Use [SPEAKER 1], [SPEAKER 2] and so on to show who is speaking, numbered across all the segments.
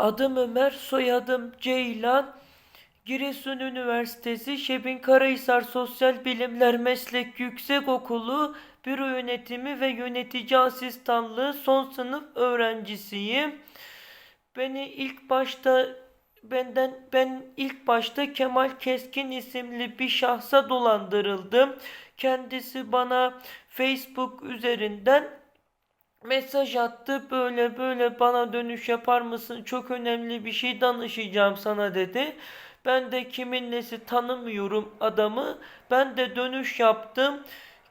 [SPEAKER 1] Adım Ömer, soyadım Ceylan. Giresun Üniversitesi Şebin Karahisar Sosyal Bilimler Meslek Yüksekokulu Büro Yönetimi ve Yönetici Asistanlığı son sınıf öğrencisiyim. Beni ilk başta benden ben ilk başta Kemal Keskin isimli bir şahsa dolandırıldım. Kendisi bana Facebook üzerinden mesaj attı. Böyle böyle bana dönüş yapar mısın? Çok önemli bir şey danışacağım sana dedi. Ben de kimin nesi tanımıyorum adamı. Ben de dönüş yaptım.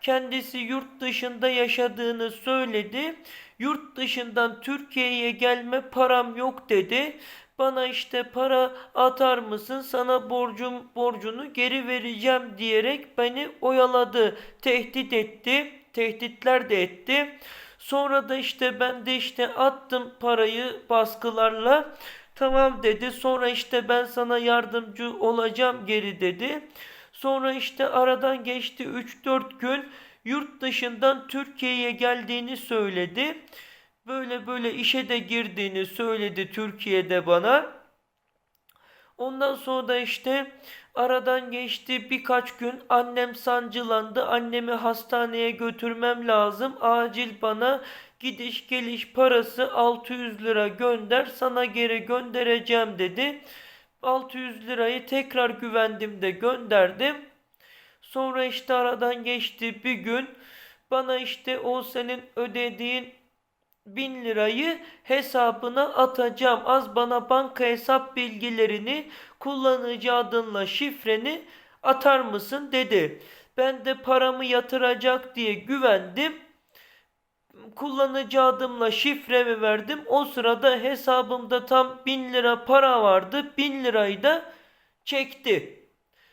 [SPEAKER 1] Kendisi yurt dışında yaşadığını söyledi. Yurt dışından Türkiye'ye gelme param yok dedi. Bana işte para atar mısın? Sana borcum borcunu geri vereceğim diyerek beni oyaladı, tehdit etti, tehditler de etti. Sonra da işte ben de işte attım parayı baskılarla. Tamam dedi. Sonra işte ben sana yardımcı olacağım geri dedi. Sonra işte aradan geçti 3-4 gün yurt dışından Türkiye'ye geldiğini söyledi. Böyle böyle işe de girdiğini söyledi Türkiye'de bana. Ondan sonra da işte aradan geçti birkaç gün annem sancılandı. Annemi hastaneye götürmem lazım. Acil bana gidiş geliş parası 600 lira gönder sana geri göndereceğim dedi. 600 lirayı tekrar güvendim gönderdim. Sonra işte aradan geçti bir gün bana işte o senin ödediğin bin lirayı hesabına atacağım. Az bana banka hesap bilgilerini, kullanıcı adınla şifreni atar mısın dedi. Ben de paramı yatıracak diye güvendim. Kullanıcı adımla şifremi verdim. O sırada hesabımda tam bin lira para vardı. Bin lirayı da çekti.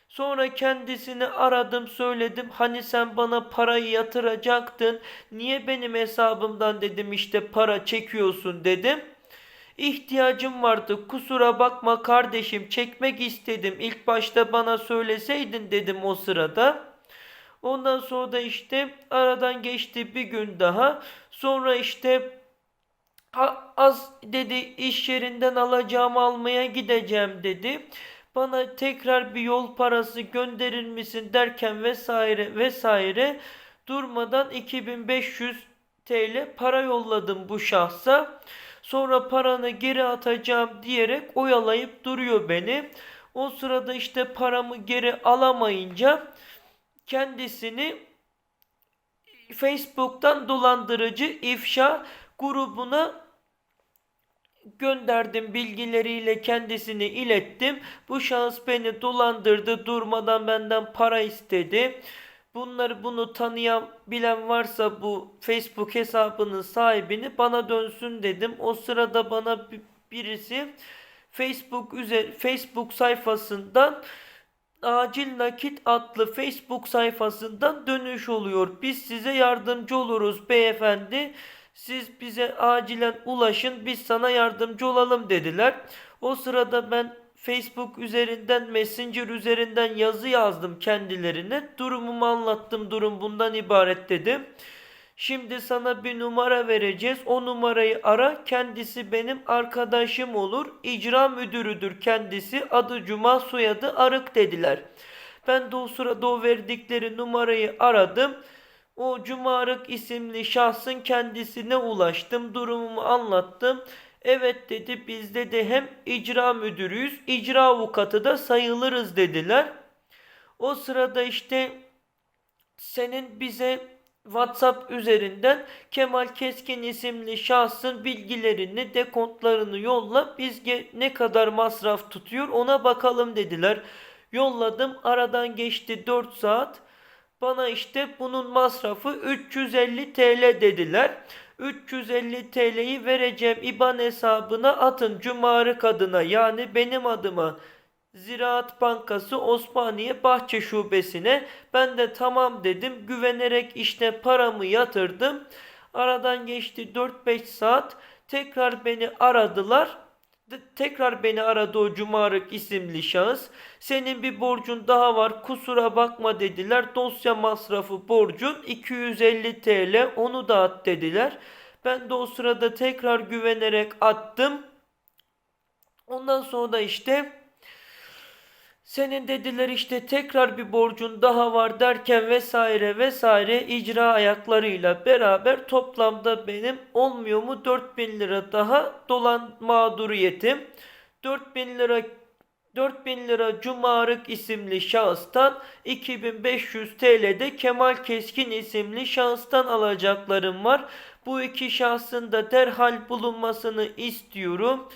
[SPEAKER 1] Sonra kendisini aradım söyledim. Hani sen bana parayı yatıracaktın. Niye benim hesabımdan dedim işte para çekiyorsun dedim. İhtiyacım vardı. Kusura bakma kardeşim çekmek istedim. İlk başta bana söyleseydin dedim o sırada. Ondan sonra da işte aradan geçti bir gün daha. Sonra işte az dedi iş yerinden alacağımı almaya gideceğim dedi bana tekrar bir yol parası gönderir misin derken vesaire vesaire durmadan 2500 TL para yolladım bu şahsa. Sonra paranı geri atacağım diyerek oyalayıp duruyor beni. O sırada işte paramı geri alamayınca kendisini Facebook'tan dolandırıcı ifşa grubuna gönderdim bilgileriyle kendisini ilettim. Bu şahıs beni dolandırdı durmadan benden para istedi. Bunları bunu tanıyan bilen varsa bu Facebook hesabının sahibini bana dönsün dedim. O sırada bana birisi Facebook üzeri Facebook sayfasından acil nakit adlı Facebook sayfasından dönüş oluyor. Biz size yardımcı oluruz beyefendi. Siz bize acilen ulaşın biz sana yardımcı olalım dediler. O sırada ben Facebook üzerinden Messenger üzerinden yazı yazdım kendilerine. Durumumu anlattım durum bundan ibaret dedim. Şimdi sana bir numara vereceğiz. O numarayı ara. Kendisi benim arkadaşım olur. İcra müdürüdür kendisi. Adı Cuma soyadı Arık dediler. Ben de o sırada o verdikleri numarayı aradım. O Cumarık isimli şahsın kendisine ulaştım. Durumumu anlattım. Evet dedi bizde de hem icra müdürüyüz, icra avukatı da sayılırız dediler. O sırada işte senin bize WhatsApp üzerinden Kemal Keskin isimli şahsın bilgilerini, dekontlarını yolla. Biz ne kadar masraf tutuyor ona bakalım dediler. Yolladım. Aradan geçti 4 saat. Bana işte bunun masrafı 350 TL dediler. 350 TL'yi vereceğim IBAN hesabına atın Cumarık adına yani benim adıma. Ziraat Bankası Osmaniye Bahçe Şubesi'ne ben de tamam dedim güvenerek işte paramı yatırdım. Aradan geçti 4-5 saat tekrar beni aradılar tekrar beni aradı o Cumarık isimli şahıs. Senin bir borcun daha var kusura bakma dediler. Dosya masrafı borcun 250 TL onu da at dediler. Ben de o sırada tekrar güvenerek attım. Ondan sonra da işte senin dediler işte tekrar bir borcun daha var derken vesaire vesaire icra ayaklarıyla beraber toplamda benim olmuyor mu 4000 lira daha dolan mağduriyetim. 4000 lira 4000 lira Cumarık isimli şahıstan 2500 TL'de Kemal Keskin isimli şahıstan alacaklarım var. Bu iki şahsın da derhal bulunmasını istiyorum.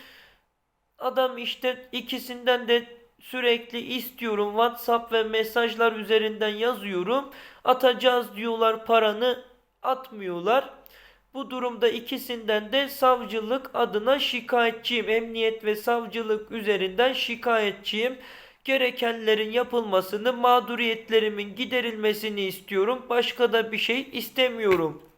[SPEAKER 1] Adam işte ikisinden de sürekli istiyorum WhatsApp ve mesajlar üzerinden yazıyorum. Atacağız diyorlar paranı atmıyorlar. Bu durumda ikisinden de savcılık adına şikayetçiyim. Emniyet ve savcılık üzerinden şikayetçiyim. Gerekenlerin yapılmasını, mağduriyetlerimin giderilmesini istiyorum. Başka da bir şey istemiyorum.